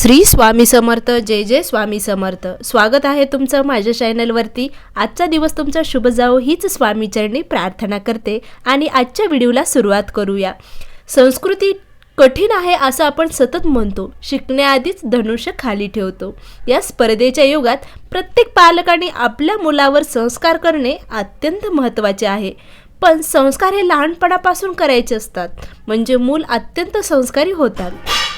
श्री स्वामी समर्थ जय जय स्वामी समर्थ. स्वागत आहे तुमचं माझ्या चॅनलवरती. आजचा दिवस तुमचा शुभ जावो हीच स्वामीचरणी प्रार्थना करते आणि आजच्या व्हिडिओला सुरुवात करूया. संस्कृती कठीण आहे असं आपण सतत म्हणतो. शिकण्याआधीच धनुष्य खाली ठेवतो. या स्पर्धेच्या युगात प्रत्येक पालकाने आपल्या मुलावर संस्कार करणे अत्यंत महत्त्वाचे आहे. पण संस्कार हे लहानपणापासून करायचे असतात. म्हणजे मूल अत्यंत संस्कारी होतात.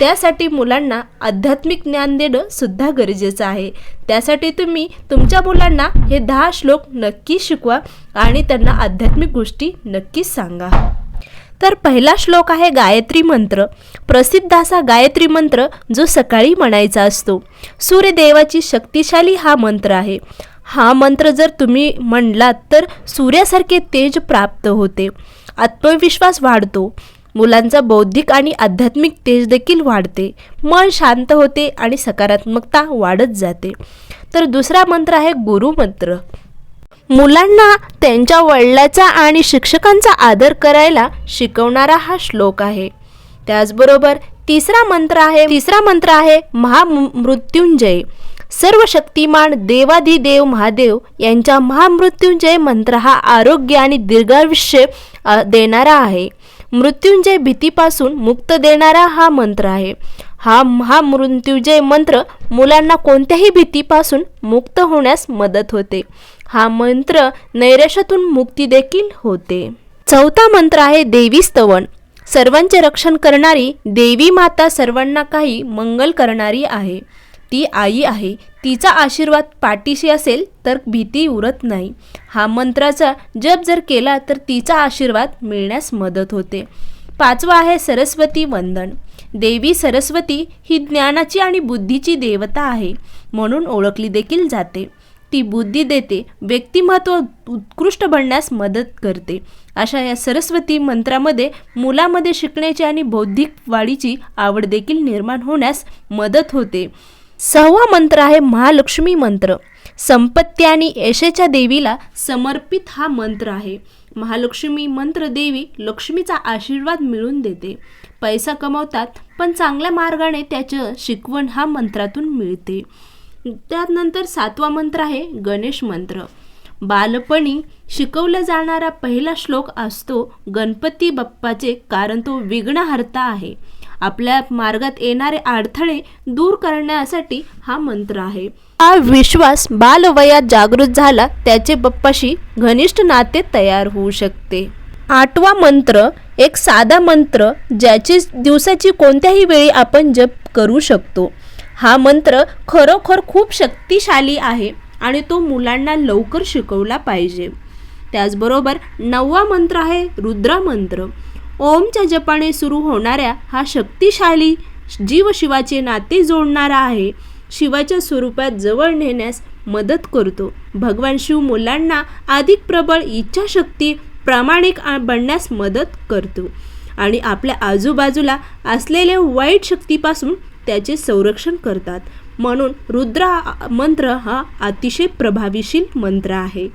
त्यासाठी मुलांना आध्यात्मिक ज्ञान देणं सुद्धा गरजेचं आहे. त्यासाठी तुम्ही तुमच्या मुलांना हे दहा श्लोक नक्की शिकवा आणि त्यांना आध्यात्मिक गोष्टी नक्कीच सांगा. तर पहिला श्लोक आहे गायत्री मंत्र. प्रसिद्ध असा गायत्री मंत्र जो सकाळी म्हणायचा असतो. सूर्यदेवाची शक्तिशाली हा मंत्र आहे. हा मंत्र जर तुम्ही म्हणलात तर सूर्यासारखे तेज प्राप्त होते. आत्मविश्वास वाढतो. मुलांचा बौद्धिक आणि आध्यात्मिक तेज देखील वाढते. मन शांत होते आणि सकारात्मकता वाढत जाते. तर दुसरा मंत्र आहे गुरुमंत्र मुलांना त्यांच्या वडिलाचा आणि शिक्षकांचा आदर करायला शिकवणारा हा श्लोक आहे. त्याचबरोबर तिसरा मंत्र आहे तिसरा मंत्र आहे महामृत्युंजय. सर्व शक्तिमान देवाधिदेव महादेव यांच्या महामृत्युंजय मंत्र हा आरोग्य आणि दीर्घायुष्य देणारा आहे. मृत्युंजय भीतीपासून मुक्त देणारा हा मंत्र आहे. हा महामृत्युंजय मंत्र मुलांना कोणत्याही भीतीपासून मुक्त होण्यास मदत होते. हा मंत्र नैराश्यातून मुक्ती देखील होते. चौथा मंत्र आहे देवी स्तवन. सर्वांचे रक्षण करणारी देवी माता सर्वांना काही मंगल करणारी आहे. ती आई आहे. तिचा आशीर्वाद पाठीशी असेल तर भीती उरत नाही. हा मंत्राचा जप जर केला तर तिचा आशीर्वाद मिळण्यास मदत होते. पाचवा आहे सरस्वती वंदन. देवी सरस्वती ही ज्ञानाची आणि बुद्धीची देवता आहे म्हणून ओळखली देखील जाते. ती बुद्धी देते व्यक्तिमत्व उत्कृष्ट बनण्यास मदत करते. अशा या सरस्वती मंत्रामध्ये मुलामध्ये शिकण्याची आणि बौद्धिक वाढीची आवड देखील निर्माण होण्यास मदत होते. सहावा मंत्र आहे महालक्ष्मी मंत्र. संपत्ती आणि यशेच्या देवीला समर्पित हा मंत्र आहे. महालक्ष्मी मंत्र देवी लक्ष्मीचा आशीर्वाद मिळवून देते. पैसा कमवतात पण चांगल्या मार्गाने त्याचं शिकवण हा मंत्रातून मिळते. त्यानंतर सातवा मंत्र आहे गणेश मंत्र. बालपणी शिकवला जाणारा पहिला श्लोक असतो गणपती बाप्पाचे कारण तो विघ्नहर्ता आहे. आपल्या मार्गात येणारे अडथळे दूर करण्यासाठी हा मंत्र आहे. हा विश्वास बालवयात जागृत झाला त्याचे बप्पाशी घनिष्ठ नाते तयार होऊ शकते. आठवा मंत्र एक साधा मंत्र ज्याची दिवसाची कोणत्याही वेळी आपण जप करू शकतो. हा मंत्र खरोखर खूप शक्तिशाली आहे आणि तो मुलांना लवकर शिकवला पाहिजे. त्याचबरोबर नववा मंत्र आहे रुद्रा मंत्र. ओमच्या जपाने सुरू होणाऱ्या हा शक्तिशाली जीव शिवाचे नाते जोडणारा आहे. शिवाच्या स्वरूपात जवळ नेण्यास मदत करतो. भगवान शिव मुलांना अधिक प्रबळ इच्छाशक्ती प्रामाणिक बनण्यास मदत करतो आणि आपल्या आजूबाजूला असलेल्या वाईट शक्तीपासून त्याचे संरक्षण करतात. म्हणून रुद्र मंत्र हा अतिशय प्रभावीशील मंत्र आहे.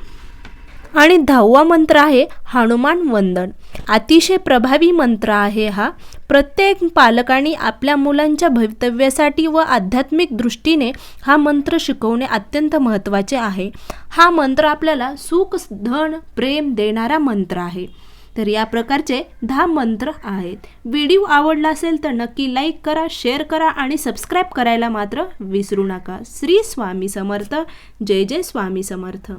आणि दहावा मंत्र आहे हनुमान वंदन. अतिशय प्रभावी मंत्र आहे हा. प्रत्येक पालकांनी आपल्या मुलांच्या भवितव्यासाठी व आध्यात्मिक दृष्टीने हा मंत्र शिकवणे अत्यंत महत्त्वाचे आहे. हा मंत्र आपल्याला सुख धन प्रेम देणारा मंत्र आहे. तर या प्रकारचे दहा मंत्र आहेत. व्हिडिओ आवडला असेल तर नक्की लाईक करा शेअर करा आणि सबस्क्राईब करायला मात्र विसरू नका. श्री स्वामी समर्थ. जय जय स्वामी समर्थ.